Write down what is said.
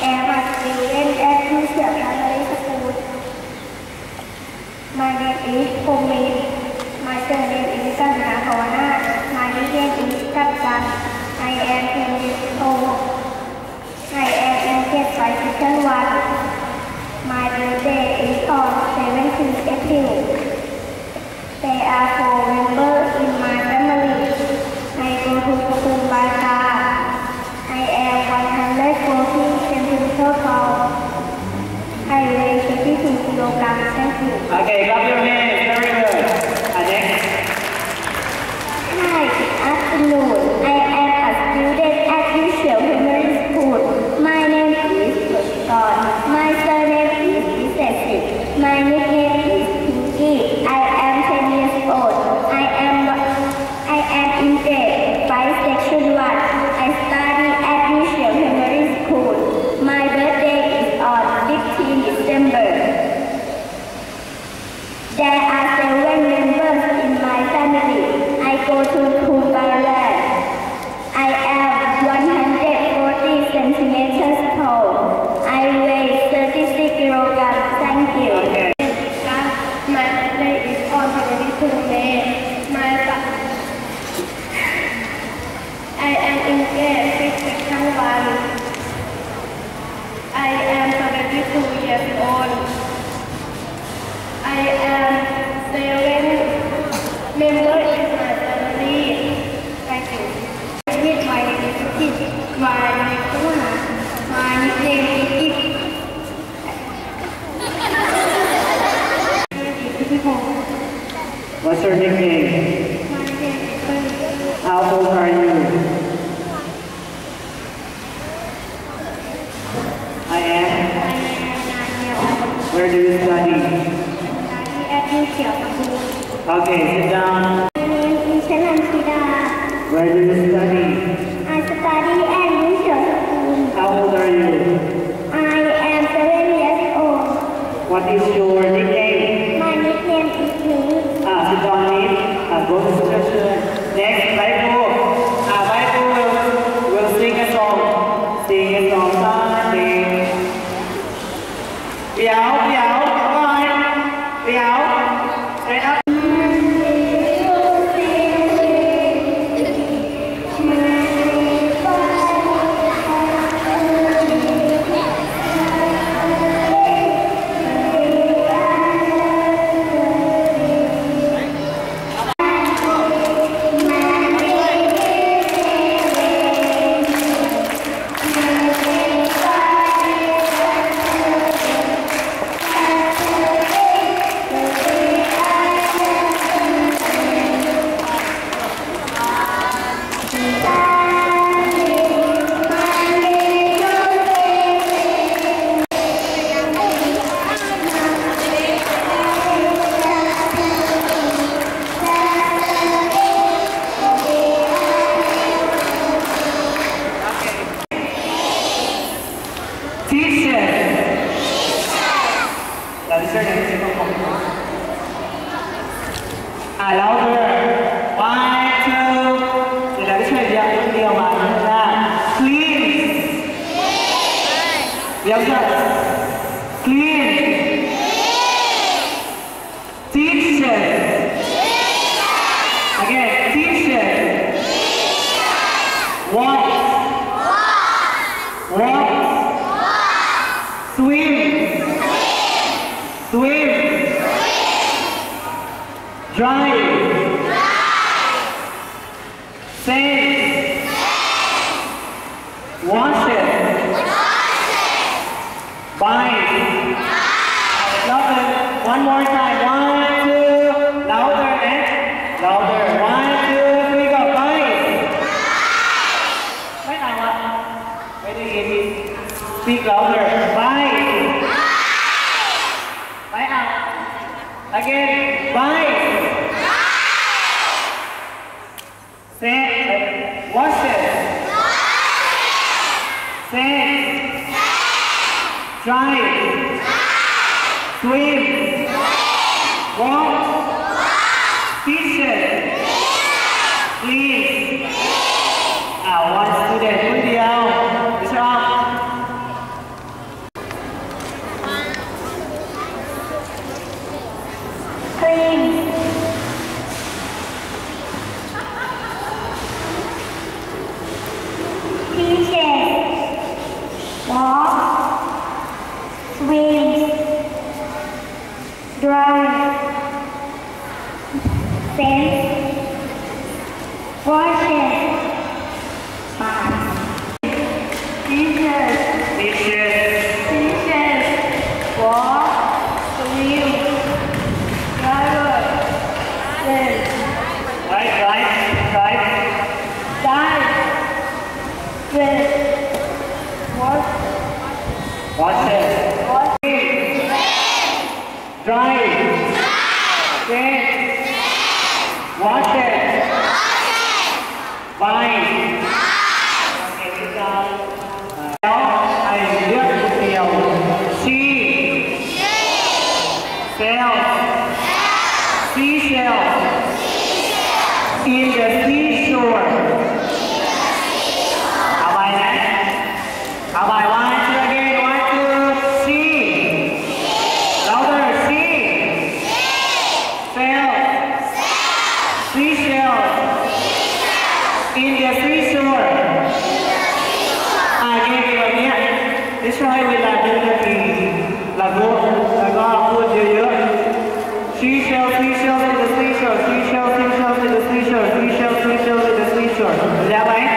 แอมมาดีเล่นแอดที่เสียทางมาริสกูลมาเดนอีสโคมิสมาเจอเดนอีสกันหาขอหน้ามาดิเดนอีสกันจันไอแอมเทนดิสโตไอแอมเอ็นเจ็ดไฟพิเชอร์วันมาเดนเดนอีสออนเซเว่นคือเอฟดิวเตอาโฟเวน Okay, clap your hands. Very good. Ah, next. Hi, good afternoon. I am a student at Usual Primary School. My name is Pushkar. My surname is Recessive. My nickname is Pinky. I am 10 years old. I am I am in grade 5 section 1. I study at Usual Primary School. My birthday is on 15 December. There are seven members in my family. I go to school by land. I am 140 centimeters tall. I weigh 36 kilograms. Thank you. Okay. My birthday is on 22 May. My fa- I am in grade 6 section 1. I am 72 years old. I am in my. Thank you. My name is my my is What's your nickname? How old are you? I am. Where do you Okay, sit down. My name Chưa? Clean. Teacher. Again, teacher. What? What? Swim. Swim. Drive. Sing. Five. Louder. One more time. One, two. Louder and louder. One, two, three, go. Five. Right now, what? Wait a minute. Speak louder. Five. Right now. Uh, again. Five. Say. Watch it. Say drive. Swim. Walk Fine. ช่ให้เวลาเดินนาทีหลังโน้แล้วก็พูดเยอะๆ She shall, she shall, in the seashore, she shall, she shall, in the seashore, she shall, she shall, in the seashore แล้วไหม